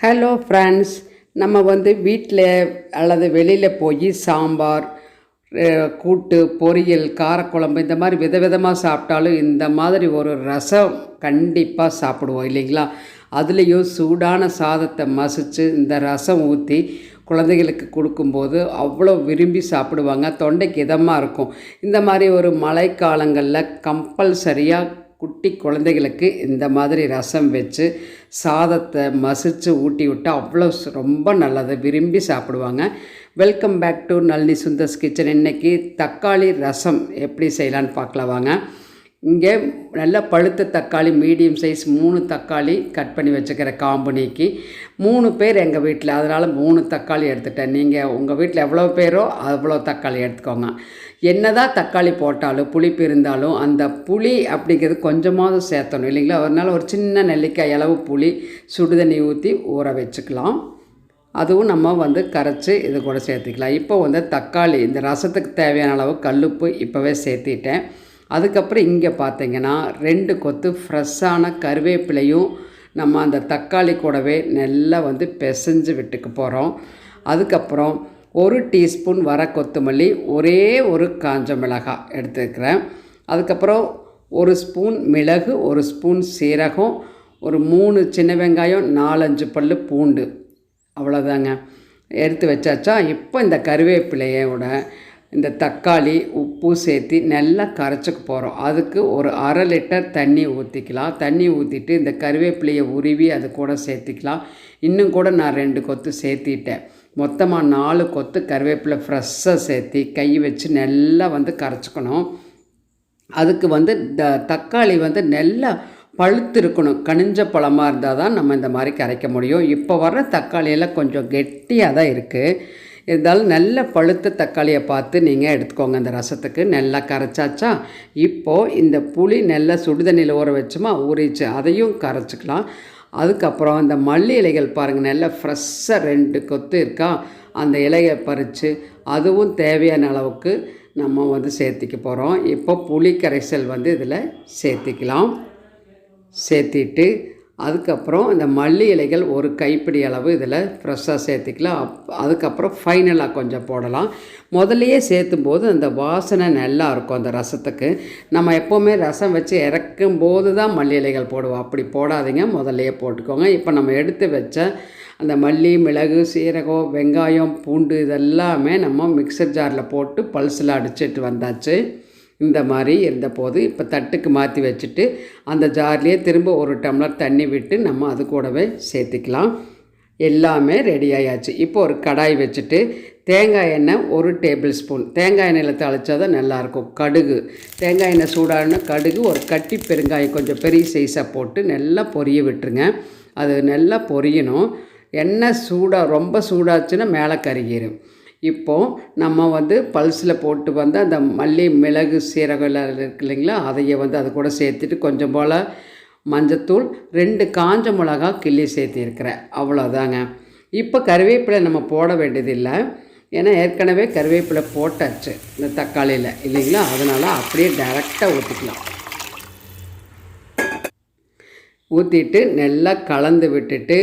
Hello friends நம்ம வந்து வீட்டில் அல்லது வெளியில் போய் சாம்பார் கூட்டு பொரியல் காரக்குழம்பு இந்த மாதிரி விதவிதமாக சாப்பிட்டாலும் இந்த மாதிரி ஒரு ரசம் கண்டிப்பாக சாப்பிடுவோம் இல்லைங்களா? அதுலேயும் சூடான சாதத்தை மசித்து இந்த ரசம் ஊற்றி குழந்தைகளுக்கு கொடுக்கும்போது அவ்வளோ விரும்பி சாப்பிடுவாங்க. தொண்டைக்கு இதமாக இருக்கும். இந்த மாதிரி ஒரு மழைக்காலங்களில் கம்பல்சரியாக குட்டி குழந்தைகளுக்கு இந்த மாதிரி ரசம் வச்சு சாதத்தை மசிச்சு ஊட்டி விட்டால் அவ்வளோ ரொம்ப நல்லது. விரும்பி சாப்பிடுவாங்க. Welcome back to Nalini Sundar's kitchen இன்னைக்கு தக்காளி ரசம் எப்படி செய்யலான்னு பார்க்கலாம் வாங்க இங்கே நல்ல பழுத்த தக்காளி மீடியம் சைஸ் மூணு தக்காளி கட் பண்ணி வச்சுக்கிற காம்பு நீக்கி மூணு பேர் எங்கள் வீட்டில் அதனால் மூணு தக்காளி எடுத்துட்டேன். நீங்கள் உங்கள் வீட்டில் எவ்வளோ பேரோ அவ்வளோ தக்காளி எடுத்துக்கோங்க. என்னதான் தக்காளி போட்டாலும் புளிப்பு இருந்தாலும் அந்த புளி அப்படிங்கிறது கொஞ்சமாவது சேர்த்தணும். இல்லைங்களா? அதனால் ஒரு சின்ன நெல்லிக்காய் அளவு புளி சுடுதண்ணி ஊற்றி ஊற வச்சுக்கலாம். அதுவும் நம்ம வந்து கரைச்சி இது கூட சேர்த்துக்கலாம். இப்போ வந்து தக்காளி இந்த ரசத்துக்கு தேவையான அளவு கல்லுப்பு இப்போவே சேர்த்திட்டேன். அதுக்கப்புறம் இங்கே பார்த்தீங்கன்னா ரெண்டு கொத்து ஃப்ரெஷ்ஷான கருவேப்பிலையும் நம்ம அந்த தக்காளி கூடவே நல்லா வந்து பிசைஞ்சு விட்டுக்க போகிறோம் அதுக்கப்புறம் ஒரு டீஸ்பூன் வர கொத்தமல்லி ஒரே ஒரு காஞ்ச மிளகாய் எடுத்துக்கிறேன். அதுக்கப்புறம் ஒரு ஸ்பூன் மிளகு ஒரு ஸ்பூன் சீரகம் ஒரு மூணு சின்ன வெங்காயம் நாலஞ்சு பல் பூண்டு. அவ்வளோதாங்க எடுத்து வச்சாச்சா? இப்போ இந்த கருவேப்பிலையோட இந்த தக்காளி உப்பு சேர்த்து நல்லா கரைச்சிக்க போகிறோம் அதுக்கு ஒரு அரை லிட்டர் தண்ணி ஊற்றிக்கலாம் தண்ணி ஊற்றிட்டு இந்த கருவேப்பிலையை உருவி அது கூட சேர்த்திக்கலாம். இன்னும் கூட நான் ரெண்டு கொத்து சேர்த்திட்டேன். மொத்தமாக நாலு கொத்து கருவேப்பிலை ஃப்ரெஷ்ஷாக சேர்த்தி கை வச்சு நல்லா வந்து கரைச்சிக்கணும். அதுக்கு வந்து த தக்காளி வந்து நல்லா பழுத்து இருக்கணும் கனிஞ்ச பழமாக இருந்தால் தான் நம்ம இந்த மாதிரி கரைக்க முடியும். இப்போ வர்ற தக்காளியெல்லாம் கொஞ்சம் கெட்டியாக தான் இருக்குது இருந்தாலும் நல்ல பழுத்த தக்காளியை பார்த்து நீங்கள் எடுத்துக்கோங்க இந்த ரசத்துக்கு. நல்லா கரைச்சாச்சா? இப்போது இந்த புளி நல்லா சுடுதண்ணியில் ஊற வச்சுமா? ஊறிச்சு அதையும் கரைச்சிக்கலாம். அதுக்கப்புறம் இந்த மல்லி இலைகள் பாருங்கள் நல்லா ஃப்ரெஷ்ஷாக ரெண்டு கொத்து இருக்கா? அந்த இலையை பறித்து அதுவும் தேவையான அளவுக்கு நம்ம வந்து சேர்த்திக்க போகிறோம் இப்போ புளி கரைசல் வந்து இதில் சேர்த்திக்கலாம். சேர்த்திட்டு அதுக்கப்புறம் இந்த மல்லி இலைகள் ஒரு கைப்பிடி அளவு இதில் ஃப்ரெஷ்ஷாக சேர்த்திக்கலாம். அப் அதுக்கப்புறம் ஃபைனலாக கொஞ்சம் போடலாம். முதல்லையே சேர்த்தும் போது அந்த வாசனை நல்லா இருக்கும் அந்த ரசத்துக்கு. நம்ம எப்போவுமே ரசம் வச்சு இறக்கும் போது தான் மல்லி இலைகள் போடுவோம். அப்படி போடாதீங்க முதல்லையே போட்டுக்கோங்க. இப்போ நம்ம எடுத்து வச்ச அந்த மல்லி மிளகு சீரகம் வெங்காயம் பூண்டு இதெல்லாமே நம்ம மிக்சர் ஜாரில் போட்டு பல்ஸில் அடிச்சிட்டு வந்தாச்சு. இந்த மாதிரி இருந்தபோது இப்போ தட்டுக்கு மாற்றி வச்சுட்டு அந்த ஜார்லேயே திரும்ப ஒரு டம்ளர் தண்ணி விட்டு நம்ம அது கூடவே சேர்த்துக்கலாம். எல்லாமே ரெடி ஆயாச்சு. இப்போ ஒரு கடாய் வச்சுட்டு தேங்காய் எண்ணெய் ஒரு டேபிள் ஸ்பூன் தேங்காய் எண்ணெயில் தாளிச்சா தான் நல்லாயிருக்கும். கடுகு. தேங்காய் எண்ணெய் சூடான கடுகு ஒரு கட்டி பெருங்காயம் கொஞ்சம் பெரிய சைஸாக போட்டு நல்லா பொரிய விட்டுருங்க. அது நல்லா பொரியணும். எண்ணெய் சூடாக ரொம்ப சூடாச்சுன்னா மேலே கருகிரும். இப்போது நம்ம வந்து பல்ஸில் போட்டு வந்து அந்த மல்லி மிளகு சீரகம் இருக்கு இல்லைங்களா? அதையே வந்து அது கூட சேர்த்துட்டு கொஞ்சம் போல் மஞ்சத்தூள் ரெண்டு காஞ்ச மிளகா கிள்ளி சேர்த்திருக்கிறேன். அவ்வளோதாங்க இப்போ கருவேப்பிலை நம்ம போட வேண்டியதில்லை. ஏன்னா ஏற்கனவே கருவேப்பிலை போட்டாச்சு இந்த தக்காளியில் இல்லைங்களா? அதனால் அப்படியே டைரெக்டாக ஊற்றிக்கலாம் ஊற்றிட்டு நல்லா கலந்து விட்டுட்டு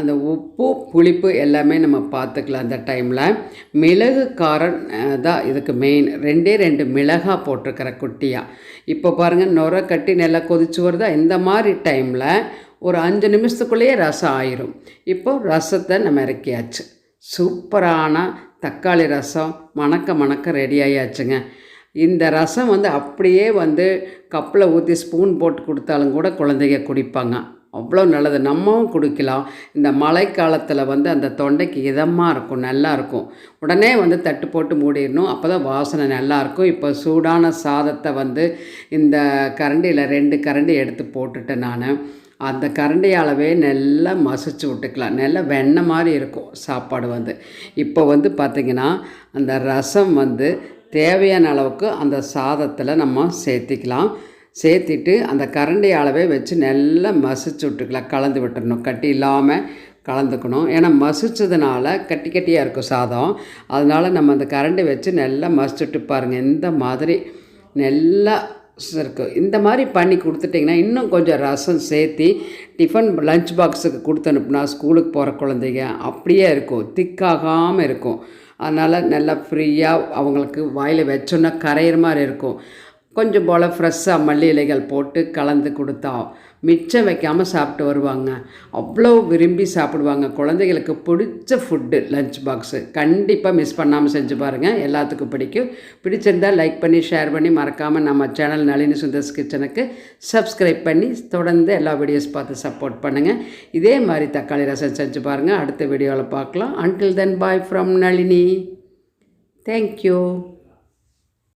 அந்த உப்பு புளிப்பு எல்லாமே நம்ம பார்த்துக்கலாம் அந்த டைமில் மிளகு காரம் தான் இதுக்கு மெயின் ரெண்டே ரெண்டு மிளகாய் போட்டிருக்கிற குட்டியாக இப்போ பாருங்கள் நுர கட்டி நல்லா கொதிச்சு வருதா? இந்த மாதிரி டைமில் ஒரு அஞ்சு நிமிஷத்துக்குள்ளேயே ரசம் ஆயிரும். இப்போ ரசத்தை நம்ம இறக்கியாச்சு. சூப்பரான தக்காளி ரசம். மணக்க மணக்க ரெடி ஆயாச்சுங்க. இந்த ரசம் வந்து அப்படியே வந்து கப்பில் ஊற்றி ஸ்பூன் போட்டு கொடுத்தாலும் கூட குழந்தைங்க குடிப்பாங்க. அவ்வளோ நல்லது. நம்மவும் குடிக்கலாம். இந்த மழைக்காலத்தில் வந்து அந்த தொண்டைக்கு இதமாக இருக்கும் நல்லாயிருக்கும் உடனே வந்து தட்டு போட்டு மூடிடணும். அப்போ தான் வாசனை நல்லா இருக்கும். இப்போ சூடான சாதத்தை வந்து இந்த கரண்டியில் ரெண்டு கரண்டி எடுத்து போட்டுட்டேன் நான் அந்த கரண்டியாலவே நல்லா மசிச்சு விட்டுக்கலாம். நல்லா வெண்ணெய் மாதிரி இருக்கும் சாப்பாடு வந்து. இப்போ வந்து பார்த்திங்கன்னா அந்த ரசம் வந்து தேவையான அளவுக்கு அந்த சாதத்தில் நம்ம சேர்த்திக்கலாம். சேர்த்திட்டு அந்த கரண்டி அளவே வச்சு நல்லா மசிச்சு விட்டுக்கலாம். கலந்து விட்டுறணும். கட்டி இல்லாமல் கலந்துக்கணும். ஏன்னா மசிச்சதுனால கட்டி கட்டியாக இருக்கும் சாதம். அதனால் நம்ம அந்த கரண்டி வச்சு நல்லா மசிச்சுட்டு பாருங்கள் இந்த மாதிரி நல்லா இருக்குது இந்த மாதிரி பண்ணி கொடுத்துட்டிங்கன்னா இன்னும் கொஞ்சம் ரசம் சேர்த்தி டிஃபன் லஞ்ச் பாக்ஸுக்கு கொடுத்து அனுப்புனா ஸ்கூலுக்கு போகிற குழந்தைங்க அப்படியே இருக்கும். திக்காகாமல் இருக்கும். அதனால் நல்லா ஃப்ரீயாக அவங்களுக்கு வாயில் வச்சோன்னா கரையிற மாதிரி இருக்கும். கொஞ்சம் போல் ஃப்ரெஷ்ஷாக மல்லி இலைகள் போட்டு கலந்து கொடுத்தா மிச்சம் வைக்காமல் சாப்பிட்டு வருவாங்க. அவ்வளோ விரும்பி சாப்பிடுவாங்க. குழந்தைகளுக்கு பிடிச்ச ஃபுட்டு லஞ்ச் பாக்ஸு கண்டிப்பாக மிஸ் பண்ணாமல் செஞ்சு பாருங்கள் எல்லாத்துக்கும் பிடிக்கும். பிடிச்சிருந்தால் லைக் பண்ணி ஷேர் பண்ணி மறக்காமல் நம்ம சேனல் நளினி சுந்தர்ஸ் கிச்சனுக்கு சப்ஸ்கிரைப் பண்ணி தொடர்ந்து எல்லா வீடியோஸ் பார்த்து சப்போர்ட் பண்ணுங்கள் இதே மாதிரி தக்காளி ரசம் செஞ்சு பாருங்கள் அடுத்த வீடியோவில் பார்க்கலாம். Until then bye from Nalini. Thank you